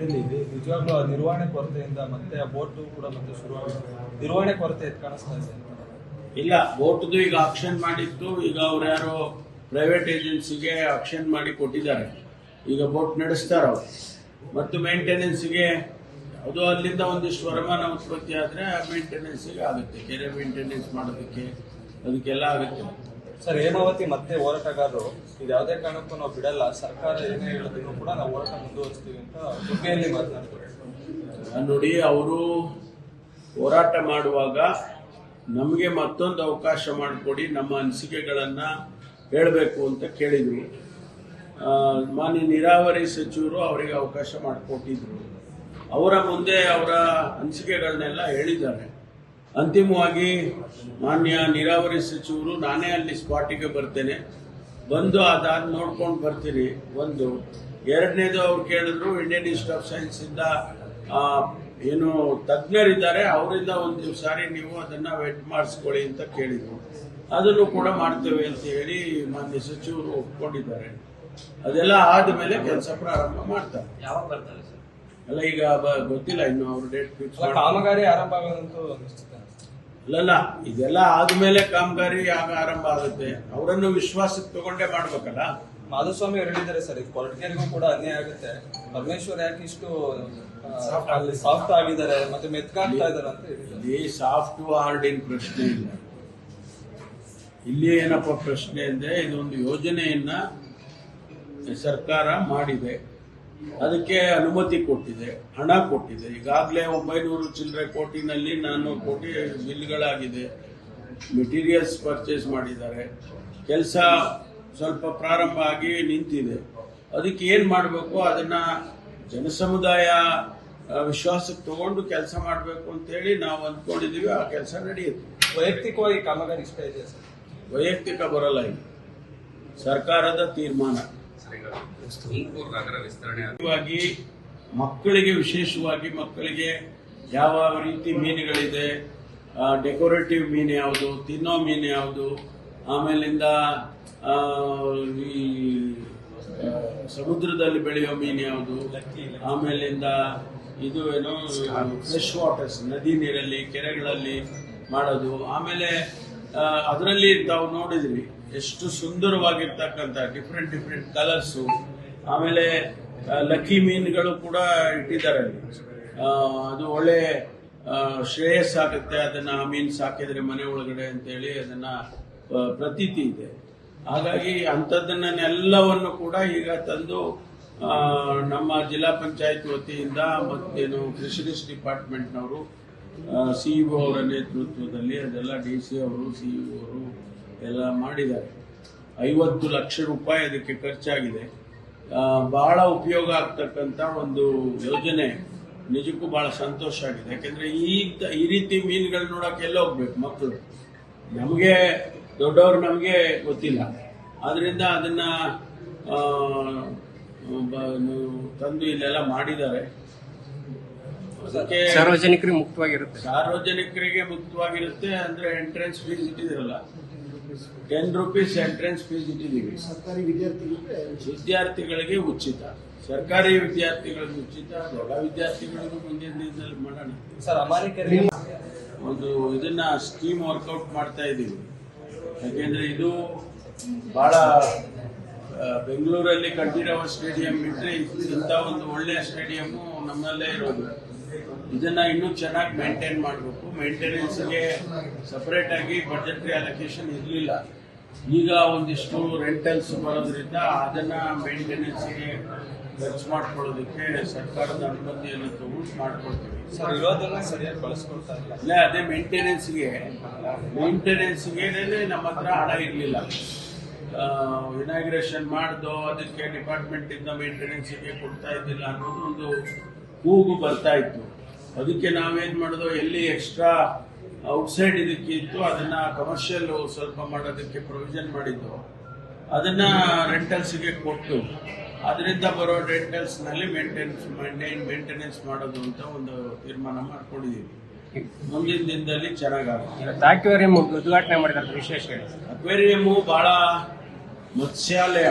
ನಿಜವಾಗ್ಲೂ ಆ ನಿರ್ವಹಣೆ ಕೊರತೆಯಿಂದ ಮತ್ತೆ ಆ ಬೋಟ್ ಕೂಡ ಮತ್ತೆ ಶುರುವಾಗಿದೆ ನಿರ್ವಹಣೆ ಕೊರತೆ ಎದ್ದು ಕಾಣಿಸ್ತಾ ಇದೆ? ಇಲ್ಲ, ಬೋಟ್ದು ಈಗ ಆಕ್ಷನ್ ಮಾಡಿತ್ತು ಈಗ ಅವ್ರು ಯಾರು ಪ್ರೈವೇಟ್ ಏಜೆನ್ಸಿಗೆ ಆಕ್ಷನ್ ಮಾಡಿ ಕೊಟ್ಟಿದ್ದಾರೆ. ಈಗ ಬೋಟ್ ನಡೆಸ್ತಾರ ಅವ್ರು. ಮತ್ತು ಮೇಂಟೆನೆನ್ಸ್ಗೆ ಅದು ಅಲ್ಲಿಂದ ಒಂದಿಷ್ಟು ವರಮಾನ ಉತ್ಪತ್ತಿ ಆದರೆ ಮೇಂಟೆನೆನ್ಸ್ಗೆ ಆಗುತ್ತೆ. ಕೆರೆ ಮೇಂಟೆನೆನ್ಸ್ ಮಾಡೋದಕ್ಕೆ ಅದಕ್ಕೆಲ್ಲ ಆಗುತ್ತೆ. ಸರ್, ಹೇಮಾವತಿ ಮತ್ತೆ ಹೋರಾಟಗಾರರು, ಇದು ಯಾವುದೇ ಕಾರಣಕ್ಕೂ ನಾವು ಬಿಡಲ್ಲ. ಸರ್ಕಾರ ಏನೇ ಹೇಳಿದ್ರು ಕೂಡ ನಾವು ಹೋರಾಟ ಮುಂದುವರಿಸ್ತೀವಿ ಅಂತ ಸುದ್ದಿಯಲ್ಲಿ ಮಾತನಾಡ್ತಾರೆ. ನೋಡಿ, ಅವರು ಹೋರಾಟ ಮಾಡುವಾಗ ನಮಗೆ ಮತ್ತೊಂದು ಅವಕಾಶ ಮಾಡಿಕೊಡಿ, ನಮ್ಮ ಅನಿಸಿಕೆಗಳನ್ನು ಹೇಳಬೇಕು ಅಂತ ಕೇಳಿದ್ರು. ಮಾನ್ಯ ನೀರಾವರಿ ಸಚಿವರು ಅವರಿಗೆ ಅವಕಾಶ ಮಾಡಿಕೊಟ್ಟಿದ್ರು. ಅವರ ಮುಂದೆ ಅವರ ಅನಿಸಿಕೆಗಳನ್ನೆಲ್ಲ ಹೇಳಿದ್ದಾರೆ. ಅಂತಿಮವಾಗಿ ಮಾನ್ಯ ನೀರಾವರಿ ಸಚಿವರು ನಾನೇ ಅಲ್ಲಿ ಸ್ಪಾಟಿಗೆ ಬರ್ತೇನೆ. ಬಂದು ಅದಾದ ನೋಡ್ಕೊಂಡು ಬರ್ತೀನಿ. ಒಂದು ಎರಡನೇದು ಅವ್ರು ಕೇಳಿದ್ರು ಇಂಡಿಯನ್ ಇನ್ಸ್ಟಿಟ್ಯೂಟ್ ಆಫ್ ಸೈನ್ಸ್ ಇಂದ ಆ, ಏನು ತಜ್ಞರಿದ್ದಾರೆ ಅವರಿಂದ ಒಂದು ಸಾರಿ ನೀವು ಅದನ್ನ ವೆಟ್ ಮಾಡಿಸ್ಕೊಳ್ಳಿ ಅಂತ ಕೇಳಿದ್ರು. ಅದನ್ನು ಕೂಡ ಮಾಡ್ತೇವೆ ಅಂತ ಹೇಳಿ ಮಾನ್ಯ ಸಚಿವರು ಒಪ್ಕೊಂಡಿದ್ದಾರೆ. ಅದೆಲ್ಲ ಆದ್ಮೇಲೆ ಕೆಲಸ ಪ್ರಾರಂಭ ಮಾಡ್ತಾರೆ. ಯಾವಾಗ ಬರ್ತಾರೆ ಸರ್? ಅಲ್ಲ ಈಗ ಗೊತ್ತಿಲ್ಲ ಇನ್ನು ಅವ್ರ ಡೇಟ್ ಫಿಕ್ಸ್ ಕಾಮಗಾರಿ ಆರಂಭ ಆಗೋದಂತೂ ಅಲ್ಲಲ್ಲ ಇದೆಲ್ಲ ಆದ್ಮೇಲೆ ಕಾಮಗಾರಿ ಆಗ ಆರಂಭ ಆಗುತ್ತೆ. ಅವರನ್ನು ವಿಶ್ವಾಸಕ್ಕೆ ತಗೊಂಡೇ ಮಾಡ್ಬೇಕಲ್ಲ? ಮಾಧುಸ್ವಾಮಿ ಅವರು ಹೇಳಿದ್ದಾರೆ ಸರ್ ಇದು ಕೊರಟಗೆರೆಗೂ ಕೂಡ ಅನ್ಯಾಯ ಆಗುತ್ತೆ. ಪರಮೇಶ್ವರ್ ಯಾಕೆ ಇಷ್ಟು ಅಲ್ಲಿ ಸಾಫ್ಟ್ ಆಗಿದ್ದಾರೆ. ಮತ್ತೆ ಮೆತ್ಕಾಗ್ತಾ ಇದಾರೆ ಅಂತ ಹೇಳಿದ್ದಾರೆ. ಸಾಫ್ಟ್ ಸಾಫ್ಟ್ ಇನ್ ಪ್ರಶ್ನೆ ಇಲ್ಲ. ಇಲ್ಲಿ ಏನಪ್ಪ ಪ್ರಶ್ನೆ ಅಂದ್ರೆ ಇದೊಂದು ಯೋಜನೆಯನ್ನ ಸರ್ಕಾರ ಮಾಡಿದೆ. ಅದಕ್ಕೆ ಅನುಮತಿ ಕೊಟ್ಟಿದೆ ಹಣ ಕೊಟ್ಟಿದೆ. ಈಗಾಗಲೇ ಒಂಬೈನೂರು ಚಿಲ್ಲರೆ ಕೋಟಿನಲ್ಲಿ ನಾನು ಕೋಟಿ ಬಿಲ್ಗಳಾಗಿದೆ. ಮೆಟೀರಿಯಲ್ಸ್ ಪರ್ಚೇಸ್ ಮಾಡಿದ್ದಾರೆ. ಕೆಲಸ ಸ್ವಲ್ಪ ಪ್ರಾರಂಭ ಆಗಿ ನಿಂತಿದೆ. ಅದಕ್ಕೆ ಏನು ಮಾಡಬೇಕು? ಅದನ್ನ ಜನಸಮುದಾಯ ವಿಶ್ವಾಸಕ್ಕೆ ತಗೊಂಡು ಕೆಲಸ ಮಾಡಬೇಕು ಅಂತೇಳಿ ನಾವು ಅಂದ್ಕೊಂಡಿದ್ದೀವಿ ಆ ಕೆಲಸ ನಡೆಯುತ್ತೆ. ವೈಯಕ್ತಿಕವಾಗಿ ಕಾಮಗಾರಿ ವೈಯಕ್ತಿಕ ಬರಲ್ಲ ಇದು ಸರ್ಕಾರದ ತೀರ್ಮಾನ. ವಿಸ್ತರಣೆ ಮಕ್ಕಳಿಗೆ ವಿಶೇಷವಾಗಿ ಮಕ್ಕಳಿಗೆ ಯಾವ ರೀತಿ ಮೀನುಗಳಿದೆ ಡೆಕೋರೇಟಿವ್ ಮೀನು ಯಾವುದು, ತಿನ್ನೋ ಮೀನು ಯಾವುದು, ಆಮೇಲಿಂದ ಈ, ಸಮುದ್ರದಲ್ಲಿ ಬೆಳೆಯೋ ಮೀನು ಯಾವುದು, ಆಮೇಲಿಂದ ಇದು ಏನು ಫ್ರೆಶ್ ವಾಟರ್ಸ್ ನದಿ ನೀರಲ್ಲಿ, ಕೆರೆಗಳಲ್ಲಿ ಮಾಡೋದು, ಆಮೇಲೆ ಅದರಲ್ಲಿ ತಾವು ನೋಡಿದ್ರಿ ಎಷ್ಟು ಸುಂದರವಾಗಿರ್ತಕ್ಕಂಥ ಡಿಫ್ರೆಂಟ್ ಡಿಫ್ರೆಂಟ್ ಕಲರ್ಸು ಆಮೇಲೆ ಲಕ್ಕಿ ಮೀನುಗಳು ಕೂಡ ಇಟ್ಟಿದ್ದಾರೆ ಅಲ್ಲಿ. ಅದು ಒಳ್ಳೆ ಶ್ರೇಯಸ್ ಶ್ರೇಯಸ್ಸಾಗುತ್ತೆ ಅದನ್ನ ಆ ಮೀನು ಸಾಕಿದ್ರೆ ಮನೆ ಒಳಗಡೆ ಅಂತೇಳಿ ಅದನ್ನ ಪ್ರತೀತಿ ಇದೆ. ಹಾಗಾಗಿ ಅಂಥದ್ದನ್ನೆಲ್ಲವನ್ನು ಕೂಡ ಈಗ ತಂದು ನಮ್ಮ ಜಿಲ್ಲಾ ಪಂಚಾಯತ್ ವತಿಯಿಂದ ಮತ್ತೇನು ಫಿಶರೀಸ್ ಡಿಪಾರ್ಟ್ಮೆಂಟ್ನವರು ಸಿಇಒ ಅವರ ನೇತೃತ್ವದಲ್ಲಿ ಅದೆಲ್ಲ ಡಿ ಸಿ ಅವರು ಸಿಇಒ ಅವರು ಎಲ್ಲ ಮಾಡಿದ್ದಾರೆ. ಐವತ್ತು ಲಕ್ಷ ರೂಪಾಯಿ ಅದಕ್ಕೆ ಖರ್ಚಾಗಿದೆ. ಬಹಳ ಉಪಯೋಗ ಆಗ್ತಕ್ಕಂಥ ಒಂದು ಯೋಜನೆ ನಿಜಕ್ಕೂ ಬಹಳ ಸಂತೋಷ ಆಗಿದೆ. ಯಾಕೆಂದ್ರೆ ಈ ಈ ರೀತಿ ಮೀನುಗಳು ನೋಡಕ್ಕೆ ಎಲ್ಲ ಹೋಗ್ಬೇಕು ಮಕ್ಕಳು ನಮಗೆ ದೊಡ್ಡವರು ನಮಗೆ ಗೊತ್ತಿಲ್ಲ. ಆದ್ದರಿಂದ ಅದನ್ನ ತಂದು ಇಲ್ಲೆಲ್ಲ ಮಾಡಿದ್ದಾರೆ. ಅದಕ್ಕೆ ಸಾರ್ವಜನಿಕರಿಗೆ ಮುಕ್ತವಾಗಿರುತ್ತೆ. ಸಾರ್ವಜನಿಕರಿಗೆ ಮುಕ್ತವಾಗಿರುತ್ತೆ ಅಂದ್ರೆ ಎಂಟ್ರೆನ್ಸ್ ಫೀಸ್ ಇಟ್ಟಿದಿರಲ್ಲ. ಟೆನ್ ರುಪೀಸ್ ಎಂಟ್ರೆನ್ಸ್ ಫೀಸ್ ಇಟ್ಟಿದ್ದೀವಿ. ಸರ್ಕಾರಿ ವಿದ್ಯಾರ್ಥಿಗಳಿಗೆ ವಿದ್ಯಾರ್ಥಿಗಳಿಗೆ ಉಚಿತ. ಸರ್ಕಾರಿ ವಿದ್ಯಾರ್ಥಿಗಳಿಗೆ ಉಚಿತ ಎಲ್ಲ ವಿದ್ಯಾರ್ಥಿಗಳಿಗೂ ಮುಂದಿನ ದಿನದಲ್ಲಿ ಮಾಡೋಣ. ಸರ್ ಅಮಾರಿಕರಿಗೆ ಒಂದು ಇದನ್ನ ಸ್ಕೀಮ್ ವರ್ಕೌಟ್ ಮಾಡ್ತಾ ಇದ್ದೀವಿ. ಯಾಕೆಂದ್ರೆ ಇದು ಬಹಳ ಬೆಂಗಳೂರಲ್ಲಿ ಕಂಠೀರವ ಸ್ಟೇಡಿಯಂ ಬಿಟ್ಟರೆ ಇಂಥ ಒಂದು ಒಳ್ಳೆಯ ಸ್ಟೇಡಿಯಮ್ಮು ನಮ್ಮಲ್ಲೇ ಇರೋದು. ಇದನ್ನ ಇನ್ನೂ ಚೆನ್ನಾಗಿ ಮೇಂಟೈನ್ ಮಾಡಬೇಕು. ಮೇಂಟೆನೆನ್ಸ್ಗೆ ಸಪರೇಟ್ ಆಗಿ ಬಜೆಟ್ರಿ ಅಲೊಕೇಶನ್ ಇರಲಿಲ್ಲ. ಈಗ ಒಂದಿಷ್ಟು ರೆಂಟಲ್ಸ್ ಬರೋದ್ರಿಂದ ಅದನ್ನ ಮೇಂಟೆನೆನ್ಸ್ಗೆ ಖರ್ಚು ಮಾಡ್ಕೊಳ್ಳೋದಕ್ಕೆ ಸರ್ಕಾರದ ಅನುಮತಿಯನ್ನು ತಗೊಂಡು ಮಾಡ್ಕೊಳ್ತೀವಿ. ಸರಿಯಾಗಿ ಬಳಸ್ಕೊಳ್ತಾ ಇಲ್ಲ. ಅದೇ ಮೇಂಟೆನೆನ್ಸ್ಗೆ ಮೇಂಟೆನೆನ್ಸ್ಗೆ ನಮ್ಮ ಹತ್ರ ಹಣ ಇರಲಿಲ್ಲ. ಇನಾಗ್ರೇಷನ್ ಮಾಡ್ದು ಅದಕ್ಕೆ ಡಿಪಾರ್ಟ್ಮೆಂಟ್ ಇಂದ ಮೇಂಟೆನೆನ್ಸ್ಗೆ ಕೊಡ್ತಾ ಇದ್ದಿಲ್ಲ ಅನ್ನೋದು ಒಂದು ಕೂಗು ಬರ್ತಾ ಇತ್ತು. ಅದಕ್ಕೆ ನಾವೇನ್ ಮಾಡೋದು ಎಲ್ಲಿ ಎಕ್ಸ್ಟ್ರಾ ಔಟ್ಸೈಡ್ ಇದಕ್ಕೆ ಇತ್ತು ಅದನ್ನ ಕಮರ್ಷಿಯಲ್ ಸ್ವಲ್ಪ ಮಾಡೋದಕ್ಕೆ ಪ್ರೊವಿಷನ್ ಮಾಡಿದ್ದು. ಅದನ್ನ ರೆಂಟಲ್ಸ್ಗೆ ಕೊಟ್ಟು ಅದರಿಂದ ಬರೋ ರೆಂಟಲ್ಸ್ನಲ್ಲಿ ಮೇಂಟೆನೆನ್ಸ್ ಮೇಂಟೈನ್ ಮೇಂಟೆನೆನ್ಸ್ ಮಾಡೋದು ಅಂತ ಒಂದು ತೀರ್ಮಾನ ಮಾಡ್ಕೊಂಡಿದ್ದೀವಿ ಮುಂದಿನ ದಿನದಲ್ಲಿ ಚೆನ್ನಾಗಾಗುತ್ತೆ. ಅಕ್ವೇರಿಯಂ ಉದ್ಘಾಟನೆ ಮಾಡಿದ ವಿಶೇಷ ಅಕ್ವೇರಿಯಮ್ಮು ಬಹಳ ಮತ್ಸ್ಯಾಲಯ.